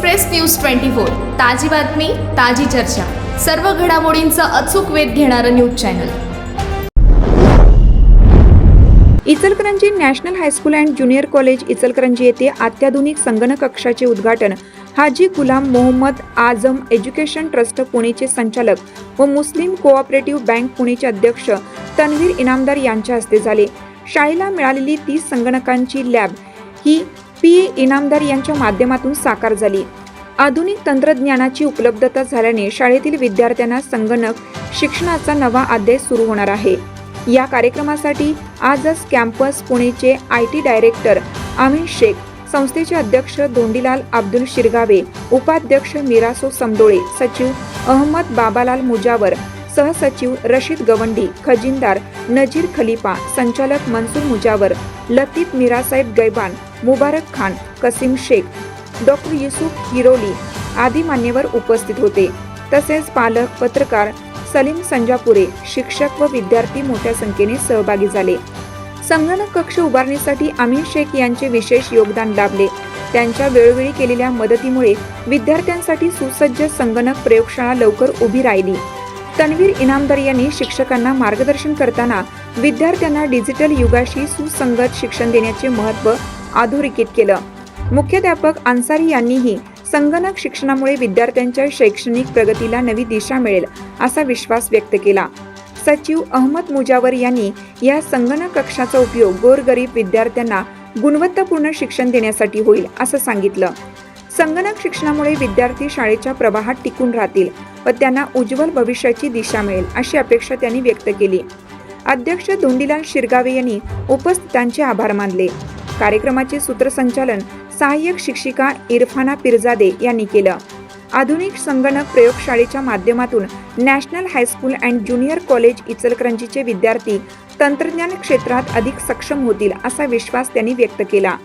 Express news twenty four ताजी बातमी ताजी चर्चा. सर्व घडामोडींचा अचूक वेध घेणारं news channel. Ichalkaranji national high school and junior college Ichalkaranji येथे अत्याधुनिक संगणक कक्षाचे उद्घाटन. हाजी गुलाम मोहम्मद आझम एज्युकेशन ट्रस्ट पुणेचे संचालक व मुस्लिम कोऑपरेटिव्ह बँक पुणेचे अध्यक्ष तन्वीर इनामदार यांच्या हस्ते झाले. शाळेला मिळालेली तीस संगणकांची लॅब ही पी. ए इनामदार यांच्या माध्यमातून साकार झाली. आधुनिक तंत्रज्ञानाची उपलब्धता झाल्याने शाळेतील विद्यार्थ्यांना संगणक शिक्षणाचा नवा अध्याय सुरू होणार आहे. या कार्यक्रमासाठी आजच campus पुणेचे I. T. Director Aamir Shaikh संस्थेचे अध्यक्ष धोंडीलाल अब्दुल शिरगावे उपाध्यक्ष मिरासो समडोळे सचिव अहमद बाबालाल मुजावर सहसचिव रशीद गवंडी खजिनदार नजीर खलिफा संचालक मनसूर मुजावर लतीफ मिरासाहेब गैबान मुबारक खान कसीम शेख डॉक्टर युसुफ हिरोली आदी मान्यवर उपस्थित होते. तसेच पालक पत्रकार सलीम संजापुरे शिक्षक व विद्यार्थी मोठ्या संख्येने सहभागी झाले. संगणक कक्ष उभारणीसाठी अमीर शेख यांचे विशेष योगदान लाभले. त्यांच्या वेळोवेळी केलेल्या मदतीमुळे विद्यार्थ्यांसाठी सुसज्ज संगणक प्रयोगशाळा लवकर उभी राहिली. तन्वीर इनामदार यांनी शिक्षकांना मार्गदर्शन करताना विद्यार्थ्यांना डिजिटल युगाशी सुसंगत शिक्षण देण्याचे महत्त्व अधोरेखित केलं. मुख्याध्यापक अन्सारी यांनीही संगणक शिक्षणामुळे विद्यार्थ्यांच्या शैक्षणिक प्रगतीला नवी दिशा मिळेल असा विश्वास व्यक्त केला. सचिव अहमद मुजावर यांनी या संगणक कक्षाचा उपयोग गोरगरीब विद्यार्थ्यांना गुणवत्तापूर्ण शिक्षण देण्यासाठी होईल असं सांगितलं. संगणक शिक्षणामुळे विद्यार्थी शाळेच्या प्रवाहात टिकून राहतील व त्यांना उज्ज्वल भविष्याची दिशा मिळेल अशी अपेक्षा त्यांनी व्यक्त केली. अध्यक्ष धोंडीलाल शिरगावे यांनी उपस्थितांचे आभार मानले. कार्यक्रमाचे सूत्रसंचालन सहाय्यक शिक्षिका इरफाना पिरजादे यांनी केलं. आधुनिक संगणक प्रयोगशाळेच्या माध्यमातून national high school and junior college इचलकरंजीचे विद्यार्थी तंत्रज्ञान क्षेत्रात अधिक सक्षम होतील असा विश्वास त्यांनी व्यक्त केला.